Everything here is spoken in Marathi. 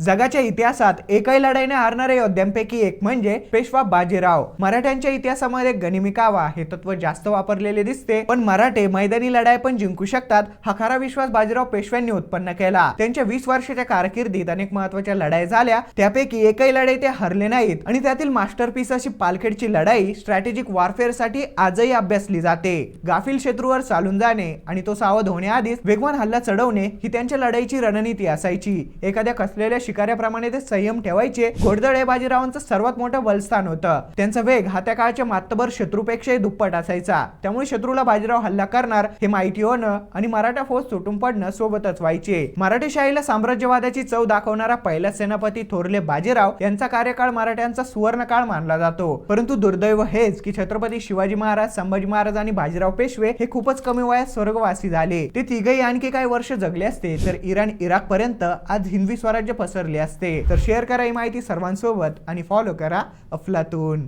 जगाच्या इतिहासात एकही लढाईने हारणाऱ्या योद्ध्यांपैकी एक म्हणजे पेशवा बाजीराव. मराठ्यांच्या इतिहासामध्ये गनिमी कावा हे तत्व जास्त वापरलेले दिसते पण मराठे मैदानी लढाई पण जिंकू शकतात हा खरा विश्वास बाजीराव पेशव्यांनी उत्पन्न केला. त्यांच्या वीस वर्षाच्या कारकिर्दीत अनेक महत्त्वाच्या लढाई झाल्या. त्यापैकी एकही लढाई ते हरले नाहीत आणि त्यातील मास्टरपीस अशी पालखेडची लढाई स्ट्रॅटेजिक वॉरफेअरसाठी आजही अभ्यासली जाते. गाफील शत्रूवर चालून जाणे आणि तो सावध होण्याआधीच वेगवान हल्ला चढवणे ही त्यांच्या लढाईची रणनीती असायची. एखाद्या कसलेल्या शिकाऱ्याप्रमाणे ते संयम ठेवायचे. घोडदळ हे बाजीरावांचं सर्वात मोठं बलस्थान होतं. त्यांचा वेग हा त्या काळच्या मातबर शत्रूपेक्षाही दुप्पट असायचा. त्यामुळे शत्रूला बाजीराव हल्ला करणार हे माहिती होणं आणि मराठा फौज सुटून पडणं सोबतच व्हायचे. मराठेशाहीला साम्राज्यवादाची चव दाखवणारा पहिला सेनापती थोरले बाजीराव यांचा कार्यकाळ मराठ्यांचा सुवर्ण काळ मानला जातो. परंतु दुर्दैव हेच की छत्रपती शिवाजी महाराज संभाजी महाराज आणि बाजीराव पेशवे हे खूपच कमी वयात स्वर्गवासी झाले. ते तिघही आणखी काही वर्ष जगले असते तर इराण इराक पर्यंत आज हिंदवी स्वराज्य पसर पसरले असते. तर शेअर करा ही माहिती सर्वांसोबत आणि फॉलो करा अफलातून.